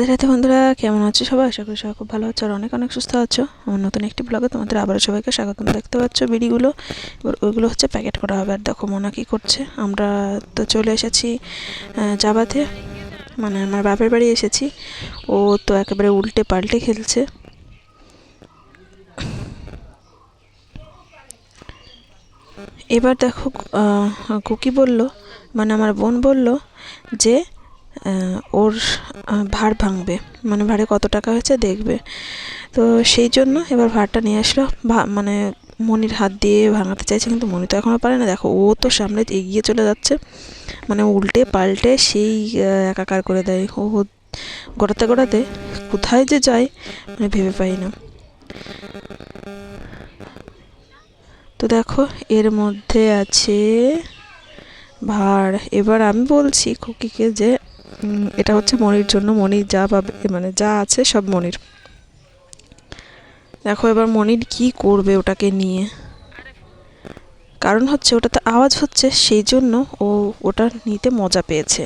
রাধে রাধে বন্ধুরা কেমন আছো সবাই? আশা করি সবাই খুব ভালো আছো আর অনেক অনেক সুস্থ আছো। আমার নতুন একটি ব্লগে তোমাদের আবারও সবাইকে স্বাগতম। দেখতে পাচ্ছ বিড়িগুলো? এবার ওইগুলো হচ্ছে প্যাকেট করা হবে আর দেখো মোনা কী করছে। আমরা তো চলে এসেছি জাবাতে। মানে আমার বাপের বাড়ি এসেছি। ও তো একেবারে উল্টে পাল্টে খেলছে। এবার দেখো কুকি বলল মানে আমার বোন বলল যে ওর ভাড় ভাঙবে। মানে ভাড়ে কত টাকা হয়েছে দেখবে। তো সেই জন্য এবার ভাড়টা নিয়ে আসলো। মানে মনির হাত দিয়ে ভাঙাতে চাইছে, কিন্তু মনি তো এখনও পারে না দেখো, ও তো সামনে এগিয়ে চলে যাচ্ছে। মানে উল্টে পাল্টে সেই একাকার করে দেয়। ও গড়াতে গড়াতে কোথায় যে যায় মানে ভেবে পাই না। তো দেখো, এর মধ্যে আছে ভাড় এবার আমি বলছি খুকিকে যে এটা হচ্ছে মনির জন্য। মনির যা পাবে মানে যা আছে সব মনির। দেখো এবার মনির কি করবে ওটাকে নিয়ে। কারণ হচ্ছে ওটাতে আওয়াজ হচ্ছে, সেই জন্য ও ওটা নিতে মজা পেয়েছে।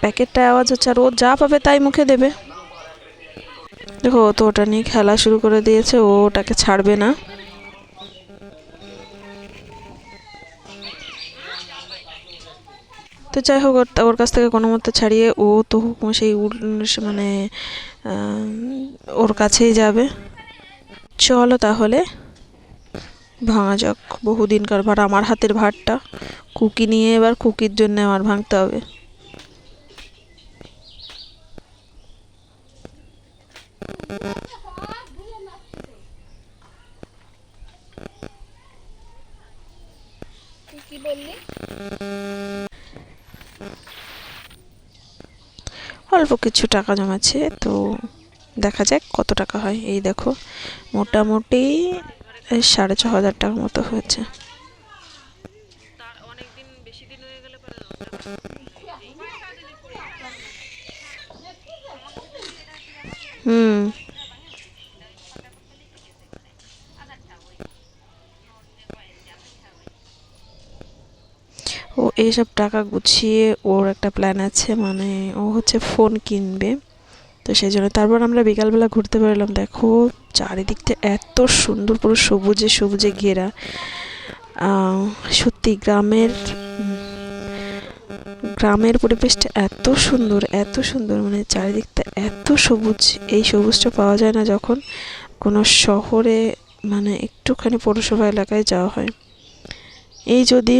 প্যাকেটটা আওয়াজ হচ্ছে, আর ও যা পাবে তাই মুখে দেবে। দেখো ও তো ওটা নিয়ে খেলা শুরু করে দিয়েছে, ও ওটাকে ছাড়বে না। তো যাই হোক, ওর- কাছ থেকে কোনো মতো ছাড়িয়ে ও তো সেই মানে ওর কাছেই যাবে। চলো তাহলে, ভাঙা যাক বহুদিনকার ভাড়, আমার হাতের ভাড়টা। কুকি নিয়ে এবার কুকির জন্য আমার ভাঙতে হবে। অল্প কিছু টাকা জমাচ্ছে, তো দেখা যাক কত টাকা হয়। এই দেখো, মোটামুটি সাড়ে ছ হাজার টাকার মতো হয়েছে। হুম। এইসব টাকা গুছিয়ে ওর একটা প্ল্যান আছে মানে ও হচ্ছে ফোন কিনবে। তো সেই জন্য তারপর আমরা বিকালবেলা ঘুরতে বেরোলাম। দেখো চারিদিকটা এত সুন্দর পুরো সবুজে সবুজে ঘেরা। সত্যি গ্রামের গ্রামের পরিবেশটা এত সুন্দর এত সুন্দর। মানে চারিদিকটা এত সবুজ। এই সবুজটা পাওয়া যায় না যখন কোনো শহরে মানে একটুখানি পৌরসভা এলাকায় যাওয়া হয়। এই যদি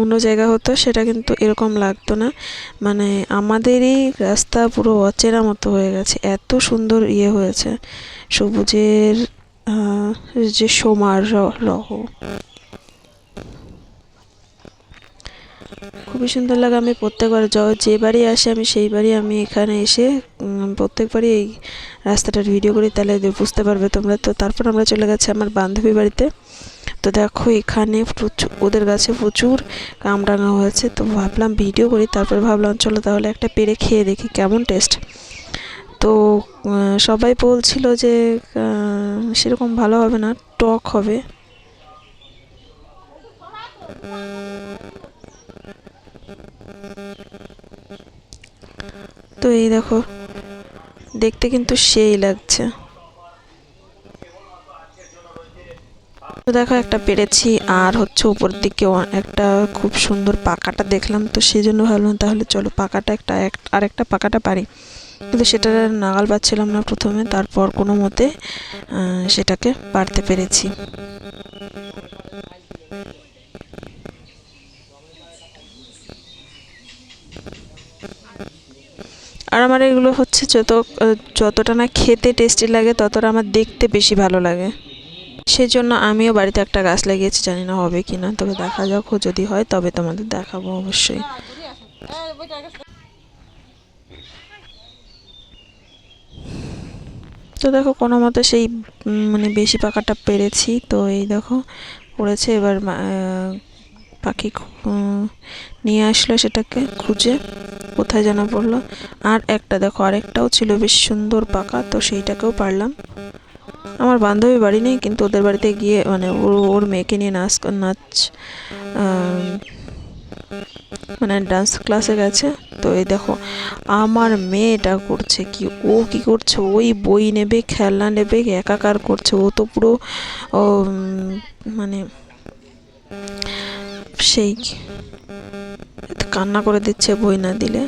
অন্য জায়গা হতো, সেটা কিন্তু এরকম লাগতো না। মানে আমাদেরই রাস্তা পুরো অচেনা মতো হয়ে গেছে। এত সুন্দর ইয়ে হয়েছে। সবুজের যে সোমার রহ খুবই সুন্দর লাগে। আমি প্রত্যেকবার যে বাড়ি আসি, আমি সেই বাড়ি আমি এখানে এসে প্রত্যেকবারই এই রাস্তাটার ভিডিও করি। তাহলে বুঝতে পারবে তোমরা। তো তারপর আমরা চলে গেছি আমার বান্ধবী বাড়িতে। তো দেখো, এখানে প্রচুর ওদের কাছে প্রচুর কামরাঙা হয়েছে। তো ভাবলাম ভিডিও করি, তারপর ভাবলাম চলো তাহলে একটা পেরে খেয়ে দেখি কেমন টেস্ট। তো সবাই বলছিল যে সেরকম ভালো হবে না, টক হবে। তো এই দেখো, দেখতে কিন্তু সেই লাগছে। তো দেখো, একটা পেরেছি, আর হচ্ছে উপর দিকে একটা খুব সুন্দর পাকাটা দেখলাম, তো সেই জন্য ভাবলাম তাহলে চলো পাকাটা একটা এক- আর একটা পাকাটা পারি। কিন্তু সেটা নাগাল পাচ্ছিলাম না প্রথমে, তারপর কোনো মতে সেটাকে পারতে পেরেছি। আর আমার এগুলো হচ্ছে যত যতটা না খেতে টেস্টি লাগে, ততটা আমার দেখতে বেশি ভালো লাগে। সেজন্য আমিও বাড়িতে একটা গাছ লাগিয়েছি, জানি না হবে কি না তবে দেখা যাক যদি হয়, তবে তোমাদের দেখাবো অবশ্যই। তো দেখো, কোনো মতে সেই মানে বেশি পাকাটা পেরেছি, তো এই দেখো পড়েছে এবার পাখি নিয়ে আসলো সেটাকে খুঁজে, কোথায় যেন পড়ল। আর একটা দেখো, আরেকটাও ছিল বেশ সুন্দর পাকা তো সেইটাকেও পারলাম। আমার বান্ধবী বাড়ি নেই, কিন্তু ওদের বাড়িতে গিয়ে মানে ওর ওর মেয়েকে নিয়ে নাচ নাচ মানে ডান্স ক্লাসে গেছে। তো এই দেখো, আমার মেয়েটা করছে কি, ও কি করছে? ওই বই নেবে, খেলনা নেবে, একাকার করছে। ও তো পুরো মানে সেই, কান্না করে দিচ্ছে বই না দিলে।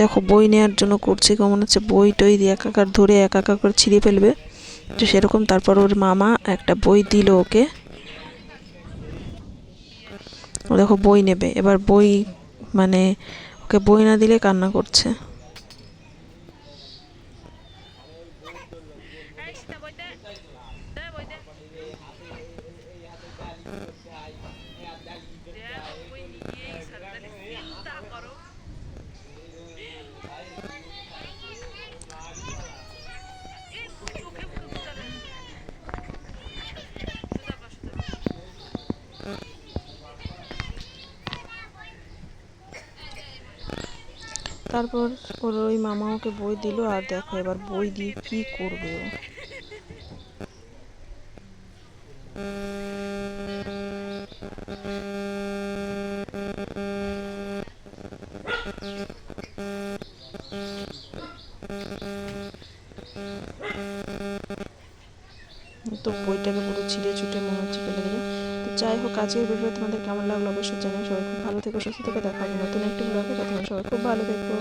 দেখো বই নেওয়ার জন্য করছে কেমন হচ্ছে, বই টই দিয়ে একাকার ধরে একাকার করে ছিঁড়ে ফেলবে। তো সেরকম তারপর ওর মামা একটা বই দিল ওকে। ও দেখো বই নেবে, এবার বই মানে ওকে বই না দিলে কান্না করছে। তারপর ওর ওই মামা ওকে বই দিল, আর দেখো এবার বই দিয়ে কি করবে ও। তো বইটাকে পুরো ছিঁড়ে ছুটে মনে হচ্ছে ফেলে তো যাই হোক, আজকের ভিডিও তোমাদের কেমন লাগল অবশ্যই জানাই সবাই খুব ভালো থেকো, সুস্থ থেকে। দেখা হবে নতুন একটি ব্লগে তখন সবাই খুব ভালো থেকো।